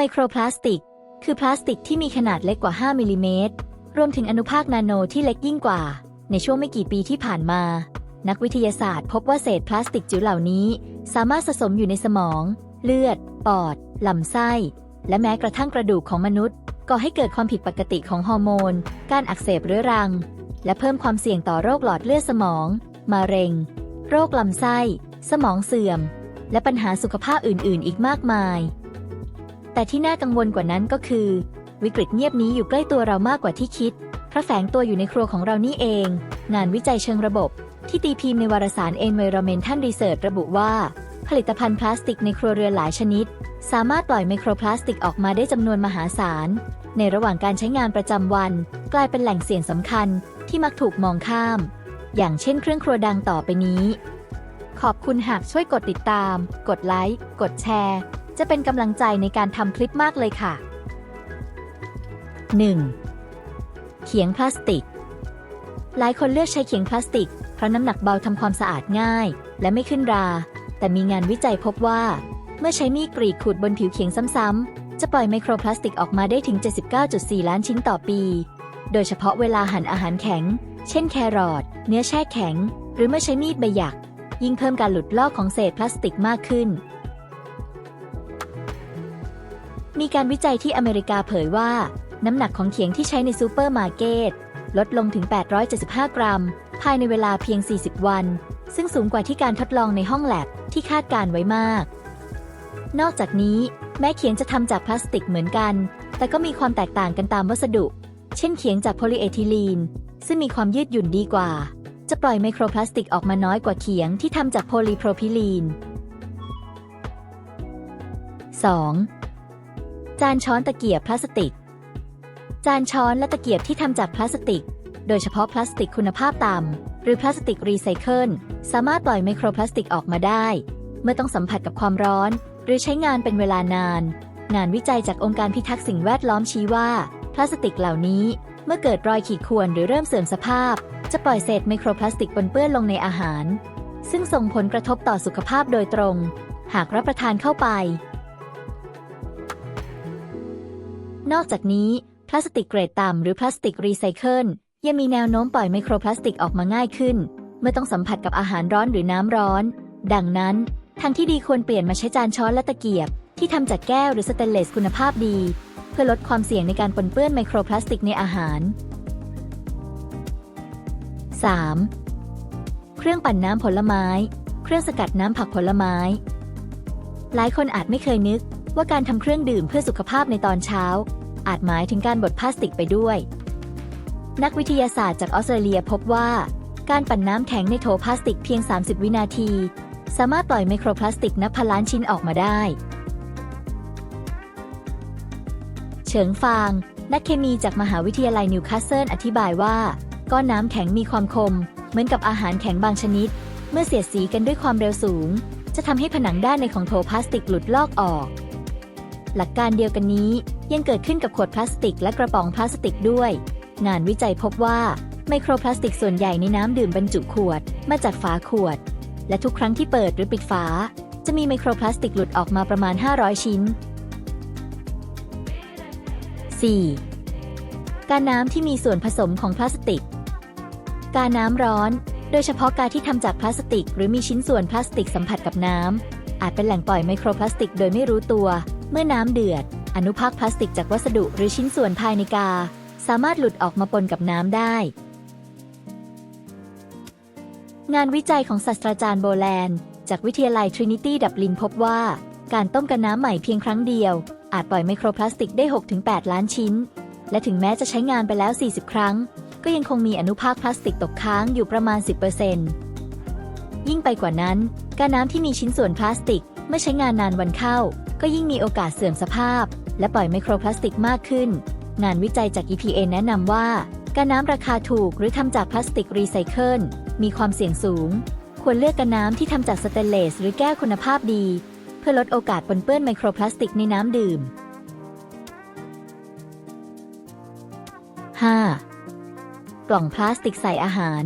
ไมโครพลาสติก คือพลาสติกที่มีขนาดเล็กกว่า 5มิลลิเมตรรวมถึงอนุภาคนาโนที่เล็กยิ่งกว่า ในช่วงไม่กี่ปีที่ผ่านมา นักวิทยาศาสตร์พบว่าเศษพลาสติกจิ๋วเหล่านี้ สามารถสะสมอยู่ในสมอง เลือด ปอด ลำไส้ และแม้กระทั่งกระดูกของมนุษย์ ก่อให้เกิดความผิดปกติของฮอร์โมน การอักเสบเรื้อรัง และเพิ่มความเสี่ยงต่อโรคหลอดเลือดสมอง มะเร็ง โรคลำไส้ สมองเสื่อม และปัญหาสุขภาพอื่น ๆ อีกมากมาย แต่ที่น่ากังวลกว่านั้นก็คือ วิกฤตเงียบนี้อยู่ใกล้ตัวเรามากกว่าที่คิด เพราะแฝงตัวอยู่ในครัวของเรานี่เอง งานวิจัยเชิงระบบ ที่ตีพิมพ์ในวารสาร Environmental Research ระบุว่า ผลิตภัณฑ์พลาสติกในครัวเรือนหลายชนิด สามารถปล่อยไมโครพลาสติกออกมาได้จำนวนมหาศาล ในระหว่างการใช้งานประจำวัน กลายเป็นแหล่งเสี่ยงสำคัญที่มักถูกมองข้าม อย่างเช่นเครื่องครัวดังต่อไปนี้ ขอบคุณหากช่วยกดติดตาม กดไลค์ กดแชร์ จะเป็นกำลังใจในการทำคลิปมากเลยค่ะ 1. เขียงพลาสติก หลายคนเลือกใช้เขียงพลาสติก เพราะน้ำหนักเบาทำความสะอาดง่าย และไม่ขึ้นรา แต่มีงานวิจัยพบว่า เมื่อใช้มีดกรีดขูดบนผิวเขียงซ้ำๆ จะปล่อยไมโครพลาสติกออกมาได้ถึง 79.4 ล้านชิ้นต่อปี โดยเฉพาะเวลาหั่นอาหารแข็ง เช่นแครอท เนื้อแช่แข็ง หรือเมื่อใช้มีดใบหยัก ยิ่งเพิ่มการหลุดลอกของเศษพลาสติกมากขึ้น มีการวิจัยที่อเมริกาเผยว่า น้ำหนักของเขียงที่ใช้ในซูเปอร์มาร์เก็ตลดลงถึง 875 กรัม ภายในเวลาเพียง 40 วัน ซึ่งสูงกว่าที่การทดลองในห้องแลบที่คาดการไว้มาก นอกจากนี้ แม้เขียงจะทำจากพลาสติกเหมือนกัน แต่ก็มีความแตกต่างกันตามวัสดุ เช่นเขียงจากโพลีเอทิลีน ซึ่งมีความยืดหยุ่นดีกว่า จะปล่อยไมโครพลาสติกออกมาน้อยกว่าเขียงที่ทำจากโพลีโพรพิลีน 2. จานช้อนตะเกียบพลาสติก จานช้อนและตะเกียบที่ทำจากพลาสติก โดยเฉพาะพลาสติกคุณภาพต่ำหรือพลาสติกรีไซเคิลสามารถปล่อยไมโครพลาสติกออกมาได้ เมื่อต้องสัมผัสกับความร้อน หรือใช้งานเป็นเวลานาน งานวิจัยจากองค์การพิทักษ์สิ่งแวดล้อมชี้ว่า พลาสติกเหล่านี้ เมื่อเกิดรอยขีดข่วนหรือเริ่มเสื่อมสภาพ จะปล่อยเศษไมโครพลาสติกปนเปื้อนลงในอาหาร ซึ่งส่งผลกระทบต่อสุขภาพโดยตรง หากรับประทานเข้าไป นอกจากนี้ พลาสติกเกรดต่ำหรือพลาสติกรีไซเคิลยังมีแนวโน้มปล่อยไมโครพลาสติกออกมาง่ายขึ้น เมื่อต้องสัมผัสกับอาหารร้อนหรือน้ำร้อน ดังนั้น ทางที่ดีควรเปลี่ยนมาใช้จานช้อนและตะเกียบ ที่ทำจากแก้วหรือสเตนเลสคุณภาพดี เพื่อลดความเสี่ยงในการปนเปื้อนไมโครพลาสติกในอาหาร 3. เครื่องปั่นน้ำผลไม้ เครื่องสกัดน้ำผักผลไม้ หลายคนอาจไม่เคยนึกว่าการทำเครื่องดื่มเพื่อสุขภาพในตอนเช้า อาจหมายถึงการบดพลาสติกไปด้วย นักวิทยาศาสตร์จากออสเตรเลียพบว่า การปั่นน้ำแข็งในโถพลาสติกเพียง 30 วินาที สามารถปล่อยไมโครพลาสติกนับพันล้านชิ้นออกมาได้เฉิงฟาง นักเคมีจากมหาวิทยาลัยนิวคาสเซิลอธิบายว่า ก้อนน้ำแข็งมีความคม เหมือนกับอาหารแข็งบางชนิด เมื่อเสียดสีกันด้วยความเร็วสูง จะทำให้ผนังด้านในของโถพลาสติกหลุดลอกออก หลักการเดียวกันนี้ ยังเกิดขึ้นกับขวดพลาสติกและกระป๋องพลาสติกด้วย งานวิจัยพบว่าไมโครพลาสติกส่วนใหญ่ในน้ำดื่มบรรจุขวดมาจากฝาขวด และทุกครั้งที่เปิดหรือปิดฝา จะมีไมโครพลาสติกหลุดออกมาประมาณ 500 ชิ้น 4. การน้ำที่มีส่วนผสมของพลาสติก การน้ำร้อน โดยเฉพาะการที่ทำจากพลาสติก หรือมีชิ้นส่วนพลาสติกสัมผัสกับน้ำอาจเป็นแหล่งปล่อยไมโครพลาสติกโดยไม่รู้ตัว เมื่อน้ำเดือด อนุภาคพลาสติกจากวัสดุหรือชิ้นส่วนภายในกา สามารถหลุดออกมาปนกับน้ำได้ งานวิจัยของศาสตราจารย์โบแลนด์จากวิทยาลัยทรินิตี้ดับลินพบว่า การต้มกาน้ำใหม่เพียงครั้งเดียว อาจปล่อยไมโครพลาสติกได้ 6-8 ล้านชิ้น และถึงแม้จะใช้งานไปแล้ว 40 ครั้ง ก็ยังคงมีอนุภาคพลาสติกตกค้างอยู่ประมาณ 10%ยิ่งไปกว่านั้น กาน้ำที่มีชิ้นส่วนพลาสติกเมื่อใช้งานนานวันเข้า ก็ยิ่งมีโอกาสเสื่อมสภาพ และปล่อยไมโครพลาสติกมากขึ้น งานวิจัยจาก EPA แนะนำว่า กาน้ำราคาถูกหรือทำจากพลาสติกรีไซเคิลมีความเสี่ยงสูง ควรเลือกกาน้ำที่ทำจากสเตนเลส หรือแก้วคุณภาพดี เพื่อลดโอกาสปนเปื้อนไมโครพลาสติกในน้ำดื่ม 5. กล่องพลาสติกใส่อาหาร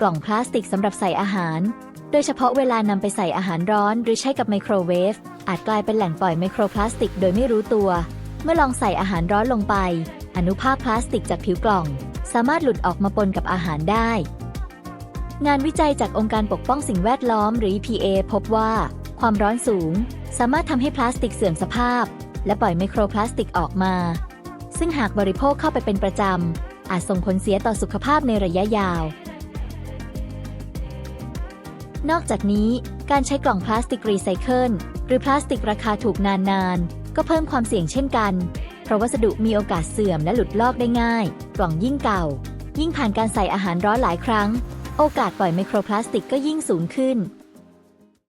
กล่องพลาสติกสำหรับใส่อาหาร โดยเฉพาะเวลานำไปใส่อาหารร้อนหรือใช้กับไมโครเวฟ อาจกลายเป็นแหล่งปล่อยไมโครพลาสติกโดยไม่รู้ตัว เมื่อลองใส่อาหารร้อนลงไป อนุภาคพลาสติกจากผิวกล่อง สามารถหลุดออกมาปนกับอาหารได้ งานวิจัยจากองค์การปกป้องสิ่งแวดล้อมหรือ EPA พบว่า ความร้อนสูง สามารถทำให้พลาสติกเสื่อมสภาพ และปล่อยไมโครพลาสติกออกมา ซึ่งหากบริโภคเข้าไปเป็นประจำอาจส่งผลเสียต่อสุขภาพในระยะยาว นอกจากนี้การใช้กล่องพลาสติกรีไซเคิล หรือพลาสติกราคาถูกนานๆ ก็เพิ่มความเสี่ยงเช่นกัน เพราะวัสดุมีโอกาสเสื่อมและหลุดลอกได้ง่าย กล่องยิ่งเก่า ยิ่งผ่านการใส่อาหารร้อนหลายครั้ง โอกาสปล่อยไมโครพลาสติกก็ยิ่งสูงขึ้น